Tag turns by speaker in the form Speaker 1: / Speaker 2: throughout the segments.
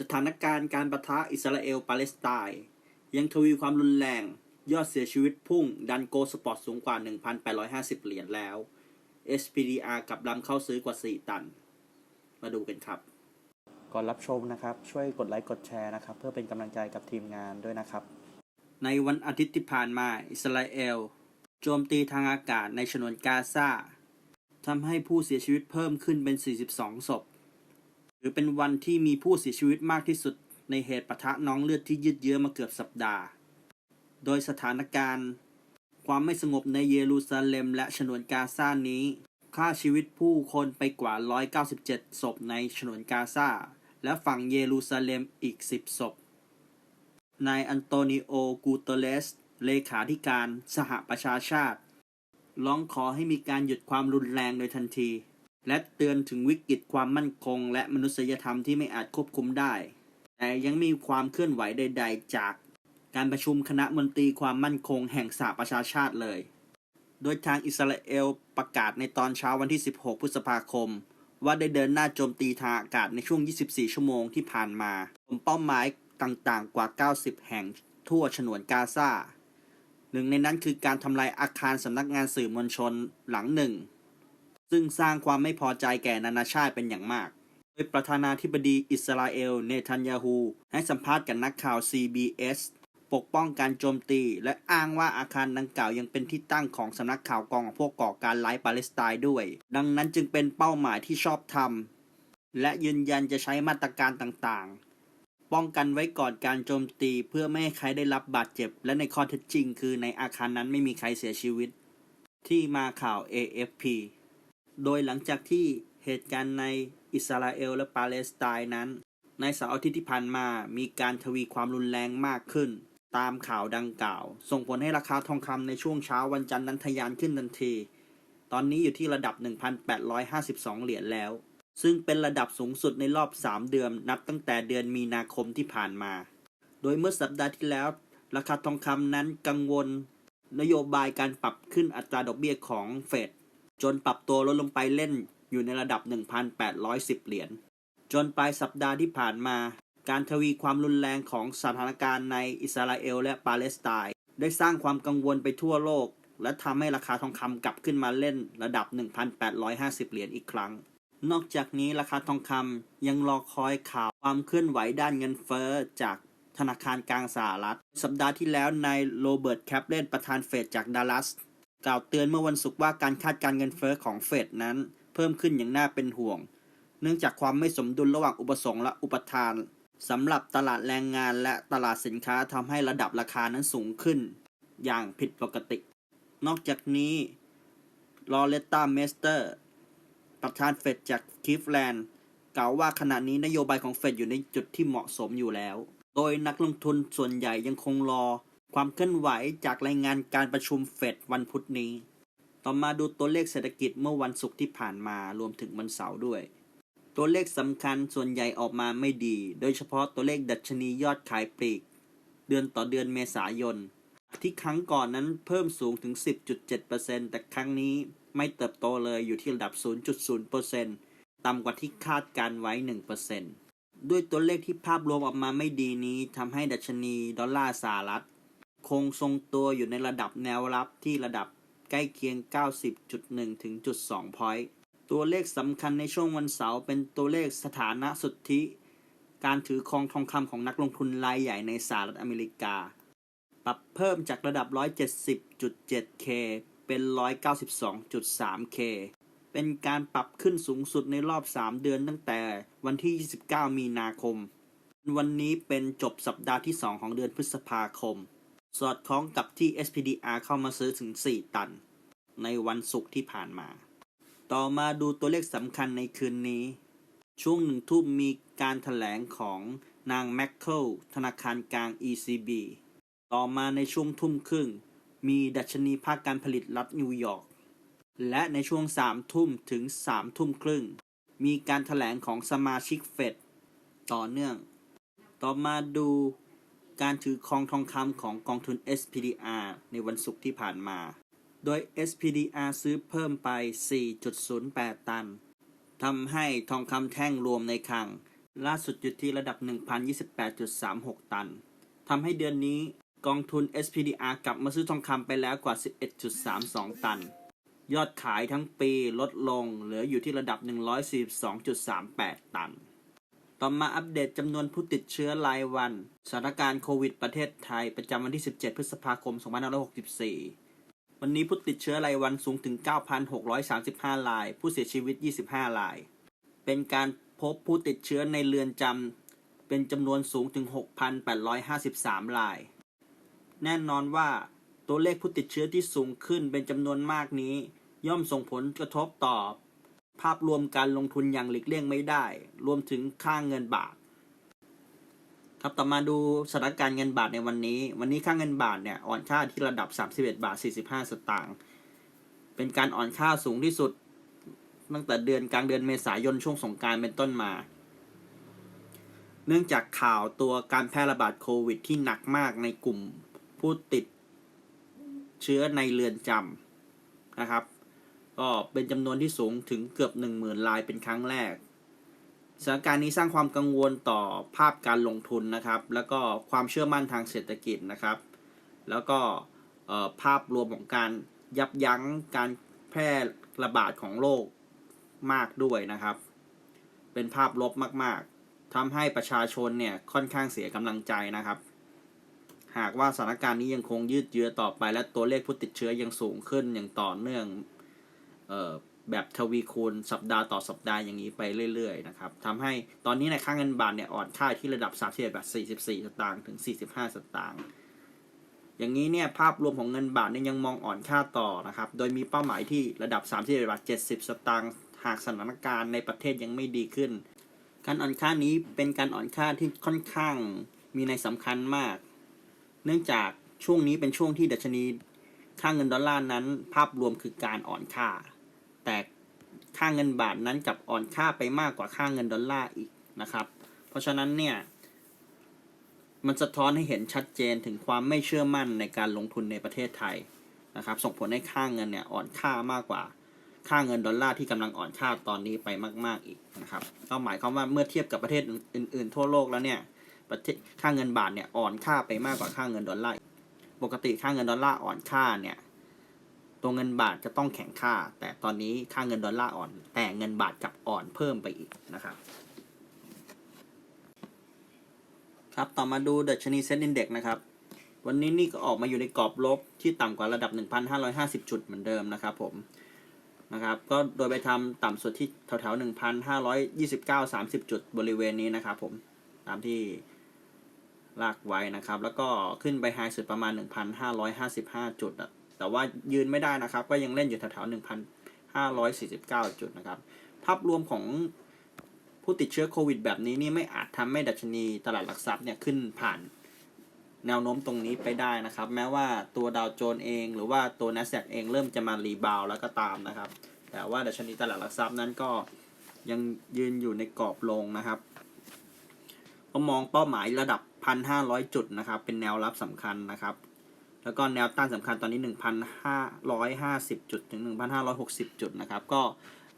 Speaker 1: สถานการณ์การประทะอิสราเอลปาเลสไตน์ยังทวีความรุนแรง ยอดเสียชีวิตพุ่ง ดันโกสปอร์ตสูงกว่า 1,850 เหรียญแล้ว SPDR กลับลำเข้าซื้อกว่า 4 ตัน มาดูกันครับ ก่อนรับชมนะครับ ช่วยกดไลค์กดแชร์นะครับ เพื่อเป็นกำลังใจกับทีมงานด้วยนะครับ ในวันอาทิตย์ที่ผ่านมา อิสราเอล โจมตีทางอากาศในฉนวนกาซาทำให้ผู้เสียชีวิตเพิ่มขึ้นเป็น 42 ศพ หรือเป็นวันที่มีผู้เสียชีวิตมากที่สุดในเหตุปะทะน้องเลือดที่ยืดเยื้อมาเกือบสัปดาห์ โดยสถานการณ์ ความไม่สงบในเยรูซาเล็มและฉนวนกาซานี้ฆ่าชีวิตผู้คนไปกว่า 197 ศพในฉนวนกาซา และฝั่งเยรูซาเล็มอีก 10 ศพ นายอันโตนิโอ กูเตเลส เลขาธิการสหประชาชาติ ร้องขอให้มีการหยุดความรุนแรงโดยทันที และเตือนถึงวิกฤตความมั่นคง และมนุษยธรรมที่ไม่อาจควบคุมได้ แต่ยังมีความเคลื่อนไหวใด ๆ จากการประชุมคณะมนตรีความมั่นคงแห่งสหประชาชาติเลย โดยทางอิสราเอลประกาศในตอนเช้าวันที่ 16 พฤษภาคม ว่าได้เดินหน้าโจมตีทางอากาศในช่วง 24 ชั่วโมงที่ผ่านมาผมเป้าหมายต่างๆ กว่า 90 แห่งทั่วฉนวนกาซาหนึ่งในนั้นคือการทำลายอาคารสำนักงานสื่อมวลชนหลังหนึ่ง ซึ่งสร้างความไม่พอใจแก่นานาชาติเป็นอย่างมาก โดยประธานาธิบดีอิสราเอล เนทันยาฮู ให้สัมภาษณ์กับนักข่าว CBS ปกป้องการโจมตี และอ้างว่าอาคารดังกล่าวยังเป็นที่ตั้งของสำนักข่าวกองของพวกก่อการร้ายปาเลสไตน์ด้วย ดังนั้นจึงเป็นเป้าหมายที่ชอบธรรมและยืนยันจะใช้มาตรการต่างๆ ป้องกันไว้ก่อนการโจมตีเพื่อไม่ให้ใครได้รับบาดเจ็บ และในข้อเท็จจริง คือในอาคารนั้นไม่มีใครเสียชีวิต ที่มาข่าว AFP โดยหลังจากที่เหตุการณ์ในอิสราเอลและปาเลสไตน์นั้น ในเสาร์อาทิตย์ที่ผ่านมามีการทวีความรุนแรงมากขึ้น ตามข่าวดังกล่าว ส่งผลให้ราคาทองคำในช่วงเช้าวันจันทร์นั้นทะยานขึ้นทันที ตอนนี้อยู่ที่ระดับ 1,852 เหรียญแล้ว ซึ่งเป็นระดับสูงสุดในรอบ 3 เดือนนับตั้งแต่เดือนมีนาคมที่ผ่านมา โดยเมื่อสัปดาห์ที่แล้ว ราคาทองคำนั้นกังวล นโยบายการปรับขึ้นอัตราดอกเบี้ยของเฟด จนปรับตัวลดลงไปเล่นอยู่ในระดับ 1,810 เหรียญ จนปลายสัปดาห์ที่ผ่านมา การทวีความรุนแรงของสถานการณ์ในอิสราเอลและปาเลสไตน์ได้สร้างความกังวลไปทั่วโลก และทำให้ราคาทองคำกลับขึ้นมาเล่นระดับ 1,850 เหรียญอีกครั้ง นอกจากนี้ราคาทองคำยังรอคอยข่าวความเคลื่อนไหวด้านเงินเฟ้อจากธนาคารกลางสหรัฐ สัปดาห์ที่แล้วนายโรเบิร์ตแคปเลนประธานเฟดจากดัลลัส กล่าวเตือนเมื่อวันศุกร์ว่าการคาดการเงินเฟ้อของเฟดนั้น เพิ่มขึ้นอย่างน่าเป็นห่วง เนื่องจากความไม่สมดุลระหว่างอุปสงค์และอุปทานสำหรับตลาดแรงงานและตลาดสินค้าทำให้ระดับราคานั้นสูงขึ้น อย่างผิดปกติ นอกจากนี้ลอเรตตาเมสเตอร์ ประธานเฟดจากคิฟแลนด์กล่าวว่าขณะนี้นโยบายของเฟดอยู่ในจุดที่เหมาะสมอยู่แล้ว โดยนักลงทุนส่วนใหญ่ยังคงรอ ความเคลื่อนไหวจากรายงานการประชุมเฟดวันพุธนี้ ต่อมาดูตัวเลขเศรษฐกิจเมื่อวันศุกร์ที่ผ่านมารวมถึงวันเสาร์ด้วย ตัวเลขสำคัญส่วนใหญ่ออกมาไม่ดี โดยเฉพาะตัวเลขดัชนียอดขายปลีก เดือนต่อเดือนเมษายน ที่ครั้งก่อนนั้นเพิ่มสูงถึง 10.7%แต่ครั้งนี้ไม่เติบโตเลยอยู่ที่ระดับ 0.0%ต่ำกว่าที่คาดการไว้ 1%ด้วยตัวเลขที่ภาพรวมออกมาไม่ดีนี้ทำให้ดัชนีดอลลาร์สหรัฐ คงทรงตัวอยู่ในระดับแนวรับที่ระดับใกล้เคียง 90.1 ถึง2 point ตัวเลขสำคัญในช่วงวันเสาร์เป็นตัวเลขสถานะสุทธิ การถือครองทองคำของนักลงทุนรายใหญ่ในสหรัฐอเมริกา ปรับเพิ่มจากระดับ 170.7K เป็น 192.3K เป็นการปรับขึ้นสูงสุดในรอบ 3 เดือนตั้งแต่วันที่ 29 มีนาคม วันนี้เป็นจบสัปดาห์ที่ 2 ของเดือนพฤษภาคม สอดคล้องกับที่ SPDR เข้ามาซื้อถึง 4 ตัน ในวันศุกร์ที่ผ่านมา ต่อมาดูตัวเลขสำคัญในคืนนี้ ช่วงหนึ่งทุ่มมีการถแถลงของนางแมคเคิลธนาคารกลาง ECB ต่อมาในช่วงทุ่มครึ่ง มีดัชนีภาคการผลิตรัฐนิวยอร์ก และในช่วงสามทุ่มถึงสามทุ่มครึ่ง มีการถแถลงของสมาชิกเฟดต่อเนื่อง ต่อมาดู การถือครองทองคำของกองทุน SPDR ในวันศุกร์ที่ผ่านมา โดย SPDR ซื้อเพิ่มไป 4.08 ตัน ทำให้ทองคำแท่งรวมในคลัง ล่าสุดอยู่ที่ระดับ 1,028.36 ตัน ทำให้เดือนนี้กองทุน SPDR กลับมาซื้อทองคำไปแล้วกว่า 11.32 ตัน ยอดขายทั้งปีลดลงเหลืออยู่ที่ระดับ 142.38 ตัน ต่อมาอัปเดตจำนวนผู้ติดเชื้อรายวัน สถานการณ์โควิดประเทศไทยประจำวันที่ 17 พฤษภาคม 2564 วันนี้ผู้ติดเชื้อรายวันสูงถึง 9,635 ราย ผู้เสียชีวิต 25 ราย เป็นการพบผู้ติดเชื้อในเรือนจำเป็นจำนวนสูงถึง 6,853 ราย แน่นอนว่าตัวเลขผู้ติดเชื้อที่สูงขึ้นเป็นจำนวนมากนี้ ย่อมส่งผลกระทบต่อ ภาพรวมการลงทุนอย่างหลีกเลี่ยงไม่ได้ รวมถึงค่างเงินบาท ครับต่อมาดูสถานการณ์เงินบาทในวันนี้ วันนี้ค่างเงินบาทเนี่ยอ่อนค่าที่ระดับ 31 บาท 45 สตางค์ เป็นการอ่อนค่าสูงที่สุด ตั้งแต่เดือนกลางเดือนเมษายนช่วงสงการเป็นต้นมา เนื่องจากข่าวตัวการแพร่ระบาดโควิด ที่หนักมากในกลุ่มผู้ติดเชื้อในเรือนจำนะครับ ก็เป็นจำนวนที่สูงถึงเกือบ1 0,000รายเป็นครั้งแรกสถานการณ์นี้สร้างความกังวลต่อภาพการลงทุนนะครับ แล้วก็ความเชื่อมั่นทางเศรษฐกิจนะครับ แล้วก็ภาพรวมของการยับยั้งการแพร่ระบาดของโรคมากด้วยนะครับ เป็นภาพลบมาก ๆทำให้ประชาชนเนี่ยค่อนข้างเสียกำลังใจนะครับ หากว่าสถานการณ์นี้ยังคงยืดเยื้อต่อไปและตัวเลขผู้ติดเชื้อยังสูงขึ้นอย่างต่อเนื่อง แบบทวีคูณสัปดาห์ต่อสัปดาห์อย่างนี้ไปเรื่อยๆนะครับทำให้ตอนนี้ในค่างเงินบาทเนี่ยอ่อนค่าที่ระดับ 31บาท44 สตางค์ถึง 45 สตางค์อย่างนี้เนี่ยภาพรวมของเงินบาทเนี่ยยังมองอ่อนค่าต่อนะครับ โดยมีเป้าหมายที่ระดับ 31บาท70 สตางค์หากสถานการณ์ในประเทศยังไม่ดีขึ้น การอ่อนค่านี้เป็นการอ่อนค่าที่ค่อนข้างมีในสำคัญมาก เนื่องจากช่วงนี้เป็นช่วงที่ดัชนีค่างเงินดอลลาร์นั้น ภาพรวมคือการอ่อนค่า ค่าเงินบาทนั้นกับอ่อนค่าไปมากกว่าค่าเงินดอลลาร์อีกนะครับ เพราะฉะนั้นเนี่ย มันสะท้อนให้เห็นชัดเจนถึงความไม่เชื่อมั่นในการลงทุนในประเทศไทยนะครับ ส่งผลให้ค่าเงินเนี่ยอ่อนค่ามากกว่าค่าเงินดอลลาร์ที่กำลังอ่อนค่าตอนนี้ไปมาก ๆอีกนะครับก็หมายความว่าเมื่อเทียบกับประเทศอื่น ๆ ทั่วโลกแล้วเนี่ยประเทศค่าเงินบาทเนี่ยอ่อนค่าไปมากกว่าค่าเงินดอลลาร์ปกติค่าเงินดอลลาร์อ่อนค่าเนี่ย ตัวเงินบาทจะต้องแข็งค่า แต่ตอนนี้ค่าเงินดอลลาร์อ่อน แต่เงินบาทกลับอ่อนเพิ่มไปอีกนะครับ ครับต่อมาดูดัชนีเซ็นดินเด็กนะครับ วันนี้นี่ก็ออกมาอยู่ในกรอบลบที่ต่ำกว่าระดับ 1,550 จุดเหมือนเดิมนะครับผมนะครับก็โดยไปทำต่ำสุดที่แถวๆ 1,529 30 จุดบริเวณนี้นะครับผมตามที่ลากไว้นะครับ แล้วก็ขึ้นไปไฮสุดประมาณ 1,555 จุดอะ แต่ว่ายืนไม่ได้นะครับ ก็ยังเล่นอยู่แถวๆ1,549 จุดนะครับ ภาพรวมของผู้ติดเชื้อโควิดแบบนี้นี่ไม่อาจทำให้ดัชนีตลาดหลักทรัพย์เนี่ยขึ้นผ่านแนวโน้มตรงนี้ไปได้นะครับ แม้ว่าตัวดาวโจนส์เอง หรือว่าตัว n a s d a q เองเริ่มจะมารีบาวแล้วก็ตามนะครับ แต่ว่าดัชนีตลาดหลักทรัพย์นั้นก็ยังยืนอยู่ในกรอบลงนะครับก็มองเป้าหมายระดับ 1,500 จุดนะครับ เป็นแนวรับสำคัญนะครับ แล้วก็แนวต้านสำคัญตอนนี้ 1,550 จุดถึง 1,560 จุดนะครับ ก็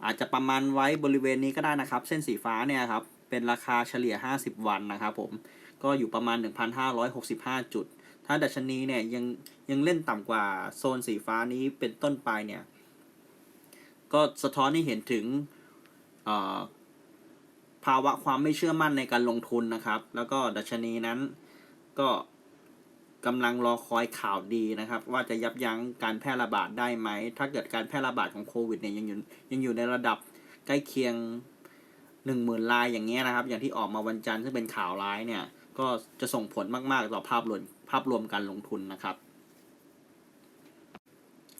Speaker 1: อาจจะประมาณไว้บริเวณนี้ก็ได้นะครับ เส้นสีฟ้าเนี่ยครับ เป็นราคาเฉลี่ย 50 วันนะครับผม ก็อยู่ประมาณ 1,565 จุด ถ้าดัชนีเนี่ยยังยังเล่นต่ำกว่าโซนสีฟ้านี้เป็นต้นไปเนี่ย ก็สะท้อนให้เห็นถึงภาวะความไม่เชื่อมั่นในการลงทุนนะครับ แล้วก็ดัชนีนั้นก็ กำลังรอคอยข่าวดีนะครับ ว่าจะยับยั้งการแพร่ระบาดได้ไหม ถ้าเกิดการแพร่ระบาดของโควิดเนี่ยยังอยู่ยังอยู่ในระดับใกล้เคียงหนึ่งหมื่นรายอย่างเงี้ยนะครับ อย่างที่ออกมาวันจันทร์ซึ่งเป็นข่าวร้ายเนี่ย ก็จะส่งผลมากๆต่อภาพรวมภาพรวมการลงทุนนะครับ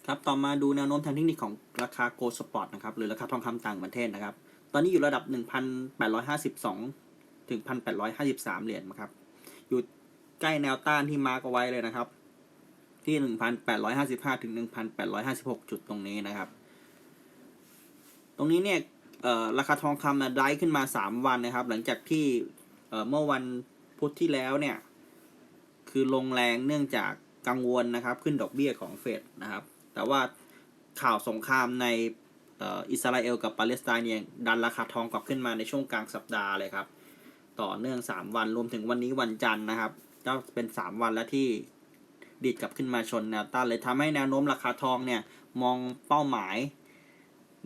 Speaker 1: ครับต่อมาดูแนวโน้มทางเทคนิคของราคาโกลด์สปอร์ตนะครับหรือราคาทองคำต่างประเทศนะครับ ตอนนี้อยู่ระดับ 1,852 ถึง 1,853 เหรียญนะครับอยู่ ใกล้แนวต้านที่มาร์กเอาไว้เลยนะครับ ที่ 1,855 ถึง 1,856 จุดตรงนี้นะครับ ตรงนี้เนี่ยราคาทองคำนะไดขึ้นมา 3 วันนะครับ หลังจากที่เมื่อวันพุธที่แล้วเนี่ย คือลงแรงเนื่องจากกังวลนะครับ ขึ้นดอกเบี้ยของเฟดนะครับ แต่ว่าข่าวสงครามในอิสราเอลกับปาเลสไตน์เนี่ยดันราคาทองกลับขึ้นมาในช่วงกลางสัปดาห์เลยครับ ต่อเนื่อง 3 วันรวมถึงวันนี้วันจันทร์นะครับ ก็เป็น 3 วันแล้วที่ดีดกลับขึ้นมาชนแนวต้านเลยทำให้แนวโน้มราคาทองเนี่ย มองเป้าหมาย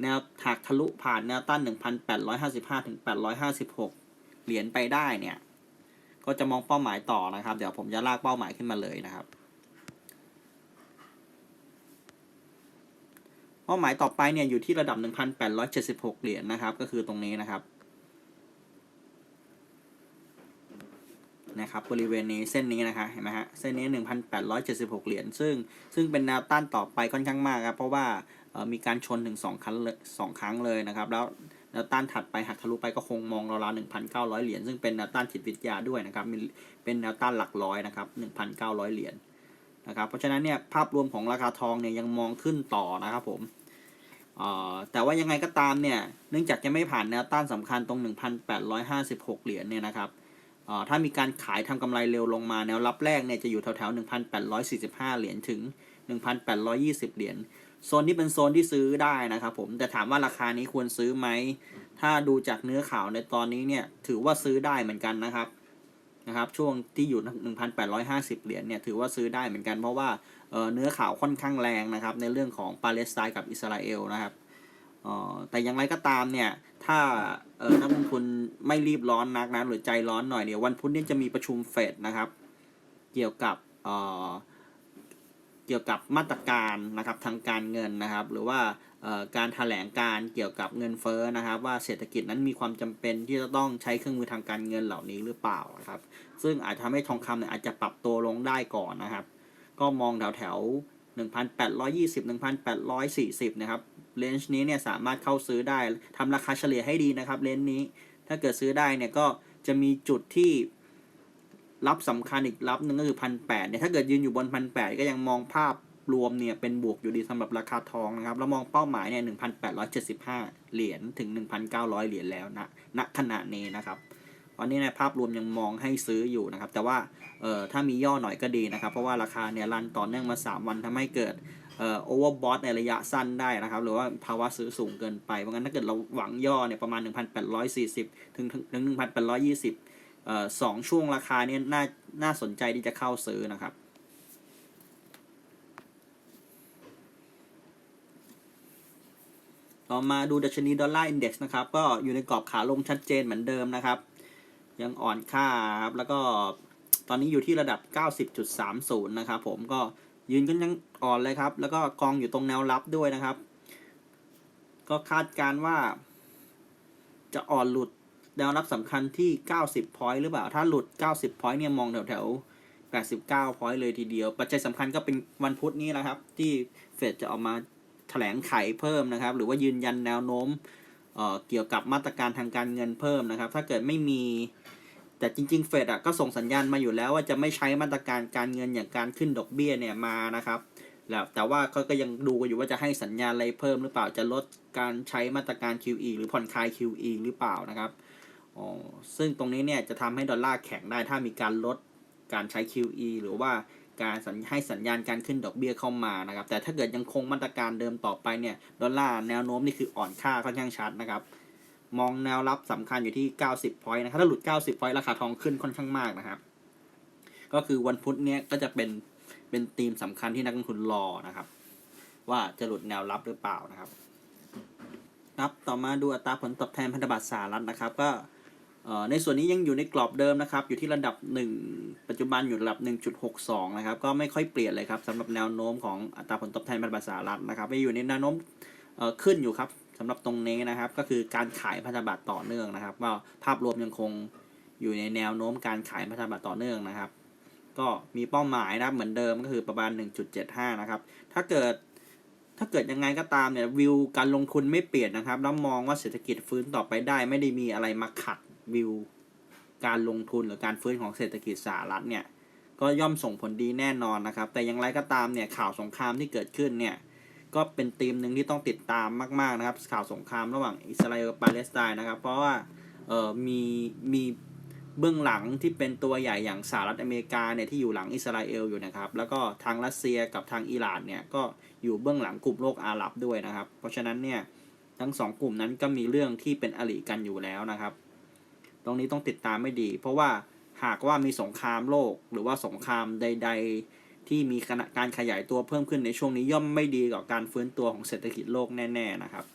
Speaker 1: แนวหักทะลุผ่านแนวต้าน 1,855ถึง856 เหรียญไปได้เนี่ย ก็จะมองเป้าหมายต่อนะครับ เดี๋ยวผมจะลากเป้าหมายขึ้นมาเลยนะครับ เป้าหมายต่อไปเนี่ยอยู่ที่ระดับ 1,876 เหรียญนะครับ ก็คือตรงนี้นะครับ นะครับบริเวณนี้เส้นนี้นะคะเห็นไหมฮะเส้นนี้ 1,876 เหรียญซึ่งซึ่งเป็นแนวต้านต่อไปค่อนข้างมากครับเพราะว่ามีการชนถึง2ครั้งเลยสองครั้งเลยนะครับแล้วแนวต้านถัดไปหักทะลุไปก็คงมองราวๆ1,900 เหรียญซึ่งเป็นแนวต้านจิตวิทยาด้วยนะครับมีเป็นแนวต้านหลักร้อยนะครับ1,900 เหรียญนะครับเพราะฉะนั้นเนี่ยภาพรวมของราคาทองเนี่ยยังมองขึ้นต่อนะครับผมแต่ว่ายังไงก็ตามเนี่ย เนื่องจากยังไม่ผ่านแนวต้านสำคัญตรง 1,856 เหรียญเนี่ยนะครับ ถ้ามีการขายทำกำไรเร็วลงมาแนวรับแรกเนี่ยจะอยู่แถวๆ 1,845 เหรียญถึง 1,820 เหรียญโซนนี้เป็นโซนที่ซื้อได้นะครับผมแต่ถามว่าราคานี้ควรซื้อไหม ถ้าดูจากเนื้อข่าวในตอนนี้เนี่ยถือว่าซื้อได้เหมือนกันนะครับนะครับช่วงที่อยู่ 1,850 เหรียญเนี่ยถือว่าซื้อได้เหมือนกันเพราะว่าเเนื้อข่าวค่อนข้างแรงนะครับในเรื่องของปาเลสไตน์กับอิสราเอลนะครับ แต่อย่างไรก็ตามเนี่ย ถ้าเออนักลงทุนไม่รีบร้อนนักนะหรือใจร้อนหน่อยเดี๋ยวันพุธนี้จะมีประชุมเฟดนะครับ เกี่ยวกับเออเกี่ยวกับมาตรการนะครับทางการเงินนะครับ หรือว่าการแถลงการเกี่ยวกับเงินเฟ้อนะครับ ว่าเศรษฐกิจนั้นมีความจำเป็นที่จะต้องใช้เครื่องมือทางการเงินเหล่านี้หรือเปล่านะครับ ซึ่งอาจทำให้ทองคำเนี่ยอาจจะปรับตัวลงได้ก่อนนะครับ ก็มองแถวแถว 1,820 1,840 นะครับเลนจ์นี้เนี่ยสามารถเข้าซื้อได้ทำราคาเฉลี่ยให้ดีนะครับเลนจ์นี้ ถ้าเกิดซื้อได้เนี่ยก็จะมีจุดที่รับสำคัญอีกรับหนึ่งก็คือพันแเนี่ยถ้าเกิดยืนอยู่บนพันแก็ยังมองภาพรวมเนี่ยเป็นบวกอยู่ดีสำหรับราคาทองนะครับแล้วมองเป้าหมายเนี่ย1,875เหรียญถึง1,900เหรียญแล้วนะณขณะนี้นะครับ วันนี้ในภาพรวมยังมองให้ซื้ออยู่นะครับ แต่ว่าเอ่อถ้ามีย่อหน่อยก็ดีนะครับ เพราะว่าราคาเนี่ยรันต่อเนื่องมา 3 วันทำให้เกิดเอ่อโอเวอร์บอทในระยะสั้นได้นะครับ หรือว่าภาวะซื้อสูงเกินไป เพราะงั้นถ้าเกิดเราหวังย่อเนี่ยประมาณ 1,840 ถึงถึง1,820เอ่อสองช่วงราคาเนี่ยน่าน่าสนใจที่จะเข้าซื้อนะครับต่อมาดูดัชนีดอลลาร์อินเด็กซ์นะครับ ก็อยู่ในกรอบขาลงชัดเจนเหมือนเดิมนะครับ ยังอ่อนค่าครับ แล้วก็ตอนนี้อยู่ที่ระดับ 90.30 นะครับผมก็ยืนกันยังอ่อนเลยครับ แล้วก็กองอยู่ตรงแนวรับด้วยนะครับ ก็คาดการว่า จะอ่อนหลุดแนวรับสำคัญที่ 90 point หรือเปล่า ถ้าหลุด 90 point เนี่ยมองแถวแถวๆ89 point เลยทีเดียว ปัจจัยสำคัญก็เป็นวันพุธนี้นะครับ ที่เฟดจะออกมาแถลงไขเพิ่มนะครับ หรือว่ายืนยันแนวโน้ม เออเกี่ยวกับมาตรการทางการเงินเพิ่มนะครับ ถ้าเกิดไม่มีแต่จริง ๆ เฟดอะก็ส่งสัญญาณมาอยู่แล้วว่าจะไม่ใช้มาตรการการเงินอย่างการขึ้นดอกเบี้ยเนี่ยมานะครับแล้วแต่ว่าเขาก็ยังดูกันอยู่ว่าจะให้สัญญาณอะไรเพิ่มหรือเปล่าจะลดการใช้มาตรการ QE หรือผ่อนคลาย QE หรือเปล่านะครับอ๋อซึ่งตรงนี้เนี่ยจะทำให้ดอลลาร์แข็งได้ถ้ามีการลดการใช้ QE หรือว่า การให้สัญญาณการขึ้นดอกเบี้ยเข้ามานะครับ แต่ถ้าเกิดยังคงมาตรการเดิมต่อไปเนี่ย ดอลลาร์แนวโน้มนี่คืออ่อนค่าค่อนข้างชัดนะครับ มองแนวรับสำคัญอยู่ที่ 90 point นะครับ ถ้าหลุด 90 point ราคาทองขึ้นค่อนข้างมากนะครับ ก็คือวันพุธเนี้ยก็จะเป็นเป็นธีมสำคัญที่นักลงทุนรอนะครับ ว่าจะหลุดแนวรับหรือเปล่านะครับครับ ต่อมาดูอัตราผลตอบแทนพันธบัตรสหรัฐนะครับ ก็ ในส่วนนี้ยังอยู่ในกรอบเดิมนะครับ อยู่ที่ระดับ 1 ปัจจุบันอยู่ระดับ 1.62 นะครับ ก็ไม่ค่อยเปลี่ยนเลยครับสำหรับแนวโน้มของอัตราผลตอบแทนพันธบัตรสหรัฐนะครับไปอยู่ในแนวโน้มขึ้นอยู่ครับสำหรับตรงนี้นะครับ ก็คือการขายพันธบัตรต่อเนื่องนะครับก็ภาพรวมยังคงอยู่ในแนวโน้มการขายพันธบัตรต่อเนื่องนะครับ ก็มีเป้าหมายนะครับเหมือนเดิมก็คือประมาณ 1.75 นะครับ ถ้าเกิดถ้าเกิดยังไงก็ตามเนี่ยวิวการลงทุนไม่เปลี่ยนนะครับแล้วมองว่าเศรษฐกิจฟื้นต่อไปได้ไม่ได้มีอะไรมาขัด วิวการลงทุนหรือการฟื้นของเศรษฐกิจสหรัฐเนี่ยก็ย่อมส่งผลดีแน่นอนนะครับ แต่อย่างไรก็ตามเนี่ยข่าวสงครามที่เกิดขึ้นเนี่ยก็เป็นธีมหนึ่งที่ต้องติดตามมากๆนะครับ ข่าวสงครามระหว่างอิสราเอลกับปาเลสไตน์นะครับ เพราะว่าเออมีมีเบื้องหลังที่เป็นตัวใหญ่อย่างสหรัฐอเมริกาเนี่ยที่อยู่หลังอิสราเอลอยู่นะครับ แล้วก็ทางรัสเซียกับทางอิหร่านเนี่ยก็อยู่เบื้องหลังกลุ่มโลกอาหรับด้วยนะครับ เพราะฉะนั้นเนี่ยทั้งสองกลุ่มนั้นก็มีเรื่องที่เป็นอริกันอยู่แล้วนะครับ ตรงนี้ต้องติดตามไม่ดี เพราะว่าหากว่ามีสงครามโลก หรือว่าสงครามใด ๆ ที่มีการขยายตัวเพิ่มขึ้นในช่วงนี้ย่อมไม่ดีกับการฟื้นตัวของเศรษฐกิจโลกแน่ ๆนะครับ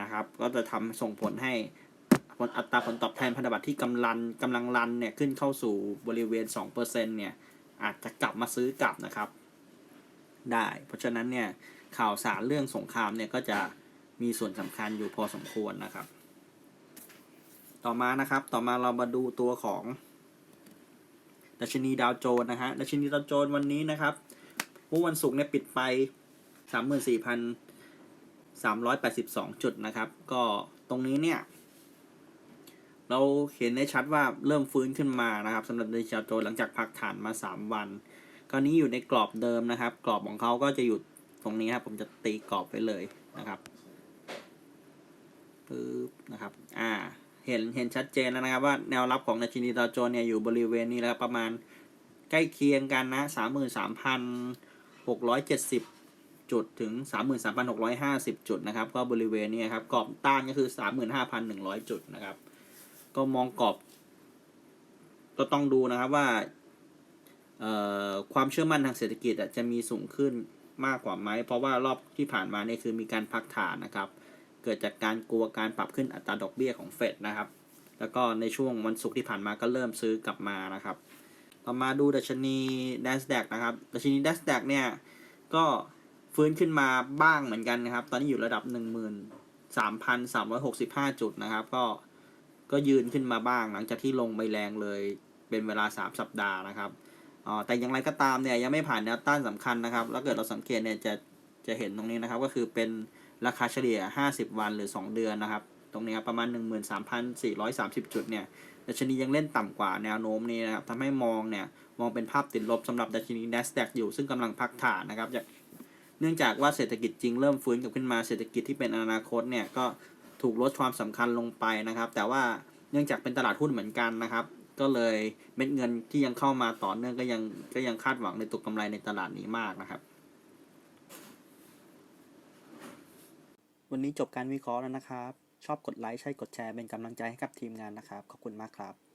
Speaker 1: นะครับ ก็จะทำส่งผลให้ผลอัตราผลตอบแทนพันธบัตรที่กำลังกำลังรันเนี่ยขึ้นเข้าสู่บริเวณ 2%เนี่ยอาจจะกลับมาซื้อกลับนะครับ ได้ เพราะฉะนั้นเนี่ยข่าวสารเรื่องสงครามเนี่ยก็จะมีส่วนสำคัญอยู่พอสมควรนะครับ ต่อมานะครับ ต่อมาเรามาดูตัวของดัชนีดาวโจนส์นะฮะดัชนีดาวโจนส์วันนี้นะครับเมื่อวันศุกร์เนี่ยปิดไป 34,382 จุดนะครับ ก็ตรงนี้เนี่ย เราเห็นได้ชัดว่าเริ่มฟื้นขึ้นมานะครับสำหรับดัชนีดาวโจนส์หลังจากพักฐานมา 3 วันคราวนี้อยู่ในกรอบเดิมนะครับ กรอบของเขาก็จะอยู่ตรงนี้ครับ ผมจะตีกรอบไปเลยนะครับปึ๊บนะครับ อ่า เห็นเห็นชัดเจนแล้วนะครับว่าแนวรับของดัชนีดาวโจนส์เนี่ยอยู่บริเวณนี้แล้วประมาณใกล้เคียงกันนะสามหมื่นสามพันหกร้อยเจ็ดสิบจุดถึงสามหมื่นสามพันหกร้อยห้าสิบจุดนะครับ ก็บริเวณนี้ครับ กรอบต้านก็คือสามหมื่นห้าพันหนึ่งร้อยจุดนะครับ ก็มองกรอบ ก็ต้องดูนะครับว่าความเชื่อมั่นทางเศรษฐกิจจะมีสูงขึ้นมากกว่าไหม เพราะว่ารอบที่ผ่านมาเนี่ยคือมีการพักฐานนะครับ กิดจากการกลัวการปรับขึ้นอัตราดอกเบี้ยของเฟดนะครับ แล้วก็ในช่วงวันศุกร์ที่ผ่านมาก็เริ่มซื้อกลับมานะครับ ต่อมาดูดัชนี NASDAQ นะครับ ดัชนี NASDAQ เนี่ยก็ฟื้นขึ้นมาบ้างเหมือนกันนะครับ ตอนนี้อยู่ระดับ 13,365 จุดนะครับ ก็ก็ยืนขึ้นมาบ้างหลังจากที่ลงไปแรงเลยเป็นเวลา 3 สัปดาห์นะครับอ๋อแต่อย่างไรก็ตามเนี่ยยังไม่ผ่านแนวต้านสำคัญนะครับ แล้วเกิดเราสังเกตเนี่ยจะจะเห็นตรงนี้นะครับ ก็คือเป็น ราคาเฉลี่ย 50 วันหรือ 2 เดือนนะครับ ตรงนี้ครับประมาณ 13,430 จุดเนี่ยดัชนียังเล่นต่ำกว่าแนวโน้มนี้นะครับทำให้มองเนี่ยมองเป็นภาพติดลบสำหรับดัชนี NASDAQ อยู่ซึ่งกำลังพักฐานนะครับเนื่องจากว่าเศรษฐกิจจริงเริ่มฟื้นกลับขึ้นมาเศรษฐกิจที่เป็นอนาคตเนี่ยก็ถูกลดความสำคัญลงไปนะครับ แต่ว่าเนื่องจากเป็นตลาดหุ้นเหมือนกันนะครับ ก็เลยเม็ดเงินที่ยังเข้ามาต่อเนื่องก็ยังก็ยังคาดหวังในตัวกำไรในตลาดนี้มากนะครับ วันนี้จบการวิเคราะห์แล้วนะครับ ชอบกดไลค์ ใช่กดแชร์เป็นกำลังใจให้กับทีมงานนะครับ ขอบคุณมากครับ